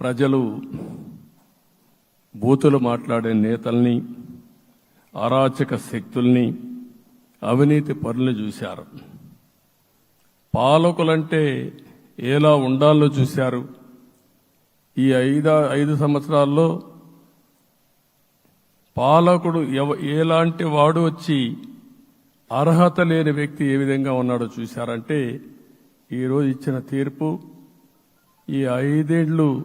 ప్రజలు బూతులు మాట్లాడే నేతల్ని అరాచక శక్తుల్ని అవినీతి పనులు చూశారు. పాలకులంటే ఎలా ఉండాలో చూశారు. ఈ ఐదా ఐదు సంవత్సరాల్లో పాలకుడు ఎవ ఎలాంటి వాడు వచ్చి అర్హత లేని వ్యక్తి ఏ విధంగా ఉన్నాడో చూశారంటే ఈరోజు ఇచ్చిన తీర్పు ఈ ఐదేళ్ళు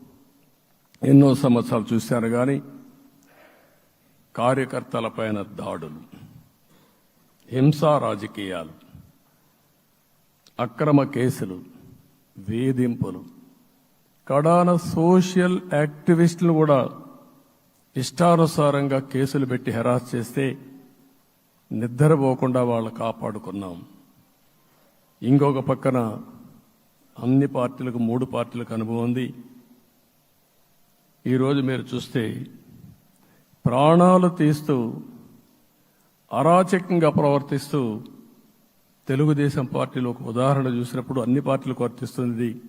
ఎన్నో సంవత్సరాలు చూశాను కానీ కార్యకర్తల పైన దాడులు హింసా రాజకీయాలు అక్రమ కేసులు వేధింపులు కడాన సోషల్ యాక్టివిస్టులు కూడా ఇష్టానుసారంగా కేసులు పెట్టి హెరాస్ చేస్తే నిద్రపోకుండా వాళ్ళు కాపాడుకున్నాం. ఇంకొక పక్కన అన్ని పార్టీలకు మూడు పార్టీలకు అనుభవం ఉంది. ఈరోజు మీరు చూస్తే ప్రాణాలు తీస్తూ అరాచకంగా ప్రవర్తిస్తూ తెలుగుదేశం పార్టీలో ఒక ఉదాహరణ చూసినప్పుడు అన్ని పార్టీలకు వర్తిస్తుంది.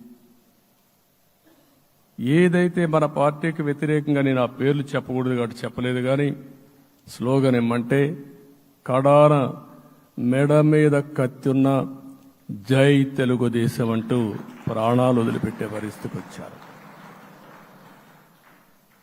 ఏదైతే మన పార్టీకి వ్యతిరేకంగా నేను ఆ పేర్లు చెప్పకూడదు కాబట్టి చెప్పలేదు కానీ స్లోగన్ ఏమంటే కడాన మెడ మీద కత్తున్న జై తెలుగుదేశం అంటూ ప్రాణాలు వదిలిపెట్టే పరిస్థితికి వచ్చారు.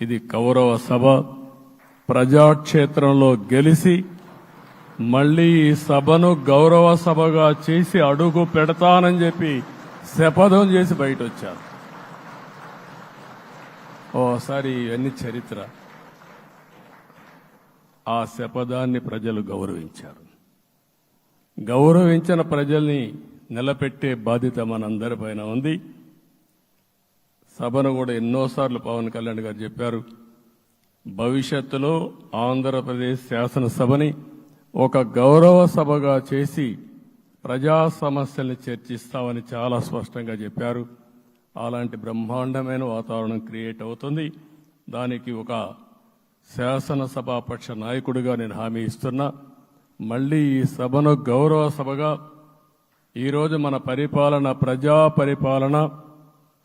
ఇది కౌరవ సభ ప్రజాక్షేత్రంలో గెలిచి మళ్ళీ ఈ సభను గౌరవ సభగా చేసి అడుగు పెడతానని చెప్పి శపథం చేసి బయట వచ్చారు ఓసారి ఇవన్నీ చరిత్ర. ఆ శపథాన్ని ప్రజలు గౌరవించారు. గౌరవించిన ప్రజల్ని నిలబెట్టే బాధ్యత మనందరిపైన ఉంది. సభను కూడా ఎన్నోసార్లు పవన్ కళ్యాణ్ గారు చెప్పారు. భవిష్యత్తులో ఆంధ్రప్రదేశ్ శాసనసభని ఒక గౌరవ సభగా చేసి ప్రజా సమస్యల్ని చర్చిస్తామని చాలా స్పష్టంగా చెప్పారు. అలాంటి బ్రహ్మాండమైన వాతావరణం క్రియేట్ అవుతుంది. దానికి ఒక శాసనసభాపక్ష నాయకుడిగా నేను హామీ ఇస్తున్నా. మళ్ళీ ఈ సభను గౌరవ సభగా ఈరోజు మన పరిపాలన ప్రజా పరిపాలన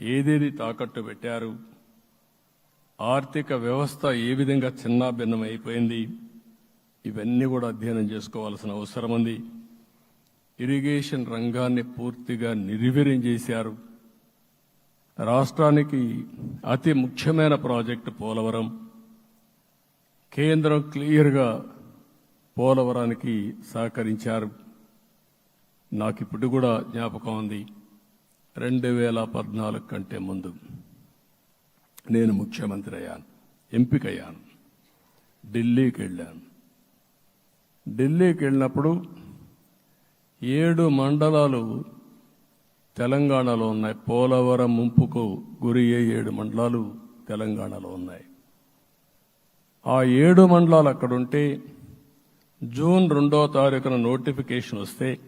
ఏదేది తాకట్టు పెట్టారు? ఆర్థిక వ్యవస్థ ఏ విధంగా చిన్నాభిన్నం అయిపోయింది ఇవన్నీ కూడా అధ్యయనం చేసుకోవాల్సిన అవసరం ఉంది. ఇరిగేషన్ రంగాన్ని పూర్తిగా నిర్వీర్యం చేశారు. రాష్ట్రానికి అతి ముఖ్యమైన ప్రాజెక్టు పోలవరం. కేంద్రం క్లియర్గా పోలవరానికి సహకరించారు. నాకు ఇప్పుడు కూడా జ్ఞాపకం ఉంది. రెండు వేల పద్నాలుగు కంటే ముందు నేను ముఖ్యమంత్రి అయ్యాను ఎంపికయ్యాను ఢిల్లీకి వెళ్ళాను. ఢిల్లీకి వెళ్ళినప్పుడు ఏడు మండలాలు తెలంగాణలో ఉన్నాయి. పోలవరం ముంపుకు గురి అయ్యే ఏడు మండలాలు తెలంగాణలో ఉన్నాయి. ఆ ఏడు మండలాలు అక్కడుంటే జూన్ రెండో తారీఖున నోటిఫికేషన్ వస్తే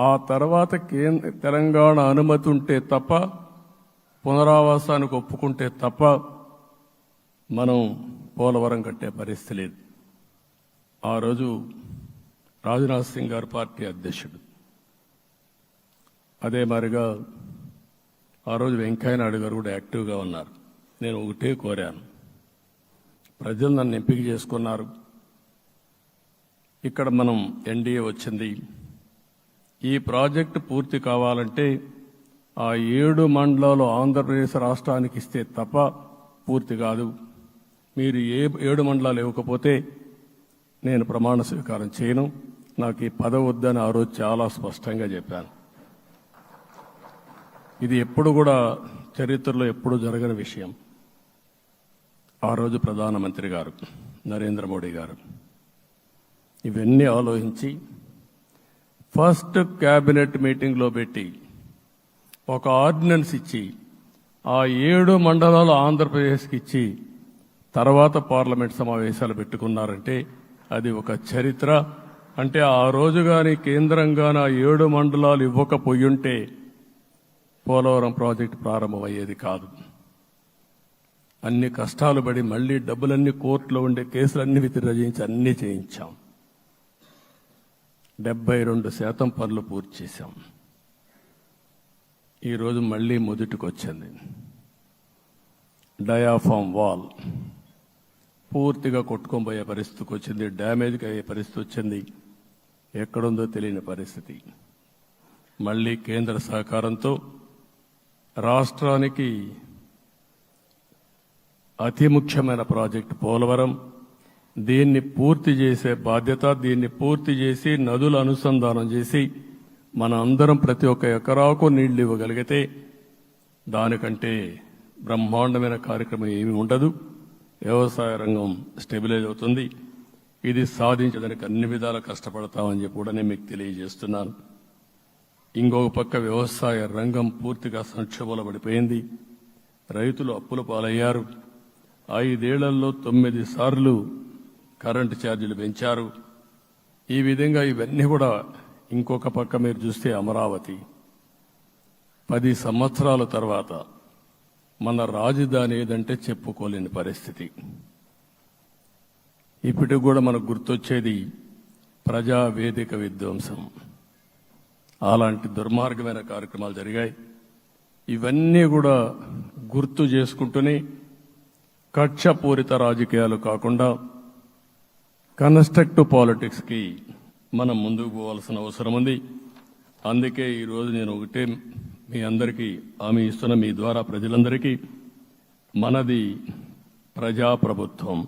ఆ తర్వాత కేంద్ర తెలంగాణ అనుమతి ఉంటే తప్ప పునరావాసానికి ఒప్పుకుంటే తప్ప మనం పోలవరం కట్టే పరిస్థితి లేదు. ఆ రోజు రాజ్నాథ్ సింగ్ గారు పార్టీ అధ్యక్షుడు. అదే మారిగా ఆ రోజు వెంకయ్యనాయుడు గారు కూడా యాక్టివ్గా ఉన్నారు. నేను ఒకటే కోరాను. ప్రజలు నన్ను ఎంపిక చేసుకున్నారు. ఇక్కడ మనం ఎన్డీఏ వచ్చింది. ఈ ప్రాజెక్టు పూర్తి కావాలంటే ఆ ఏడు మండలాలు ఆంధ్రప్రదేశ్ రాష్ట్రానికి ఇస్తే తప్ప పూర్తి కాదు. మీరు ఏ ఏడు మండలాలు ఇవ్వకపోతే నేను ప్రమాణ స్వీకారం చేయను. నాకు ఈ పదవి వద్దని ఆ రోజు చాలా స్పష్టంగా చెప్పాను. ఇది ఎప్పుడు కూడా చరిత్రలో ఎప్పుడు జరగని విషయం. ఆ రోజు ప్రధానమంత్రి గారు నరేంద్ర మోడీ గారు ఇవన్నీ ఆలోచించి ఫస్ట్ క్యాబినెట్ మీటింగ్లో పెట్టి ఒక ఆర్డినెన్స్ ఇచ్చి ఆ ఏడు మండలాలు ఆంధ్రప్రదేశ్కి ఇచ్చి తర్వాత పార్లమెంట్ సమావేశాలు పెట్టుకున్నారంటే అది ఒక చరిత్ర. అంటే ఆ రోజు కానీ కేంద్రంగాన ఏడు మండలాలు ఇవ్వకపోయుంటే పోలవరం ప్రాజెక్ట్ ప్రారంభమయ్యేది కాదు. అన్ని కష్టాలు పడి మళ్ళీ డబ్బులన్నీ కోర్టులో ఉండే కేసులన్నీ విత్డ్రా అన్నీ అన్ని చేయించాం. డెబ్బై రెండు శాతం పనులు పూర్తి చేశాం. ఈరోజు మళ్ళీ మొదటికి వచ్చింది డయాఫామ్ వాల్. పూర్తిగా కొట్టుకొని పోయే పరిస్థితికి వచ్చింది. డ్యామేజ్కి అయ్యే పరిస్థితి వచ్చింది. ఎక్కడుందో తెలియని పరిస్థితి. మళ్ళీ కేంద్ర సహకారంతో రాష్ట్రానికి అతి ముఖ్యమైన ప్రాజెక్టు పోలవరం దీన్ని పూర్తి చేసే బాధ్యత దీన్ని పూర్తి చేసి నదుల అనుసంధానం చేసి మన అందరం ప్రతి ఒక్క ఎకరాకు నీళ్ళు ఇవ్వగలిగితే దానికంటే బ్రహ్మాండమైన కార్యక్రమం ఏమీ ఉండదు. వ్యవసాయ రంగం స్టెబిలైజ్ అవుతుంది. ఇది సాధించడానికి అన్ని విధాలు కష్టపడతామని చెప్పి కూడా నేను మీకు తెలియజేస్తున్నాను. ఇంకొక పక్క వ్యవసాయ రంగం పూర్తిగా సంక్షోభంలో పడిపోయింది. రైతులు అప్పుల పాలయ్యారు. ఐదేళ్ళలో తొమ్మిది సార్లు కరెంటు ఛార్జీలు పెంచారు. ఈ విధంగా ఇవన్నీ కూడా ఇంకొక పక్క మీరు చూస్తే అమరావతి. పది సంవత్సరాల తర్వాత మన రాజధాని ఏదంటే చెప్పుకోలేని పరిస్థితి. ఇప్పటికి కూడా మనకు గుర్తొచ్చేది ప్రజా వేదిక విధ్వంసం. అలాంటి దుర్మార్గమైన కార్యక్రమాలు జరిగాయి. ఇవన్నీ కూడా గుర్తు చేసుకుంటూనే కక్షపూరిత రాజకీయాలు కాకుండా కన్స్ట్రక్టివ్ పాలిటిక్స్కి మనం ముందుకు పోవాల్సిన అవసరం ఉంది. అందుకే ఈరోజు నేను ఒకటే మీ అందరికీ హామీ ఇస్తున్న మీ ద్వారా ప్రజలందరికీ మనది ప్రజాప్రభుత్వం.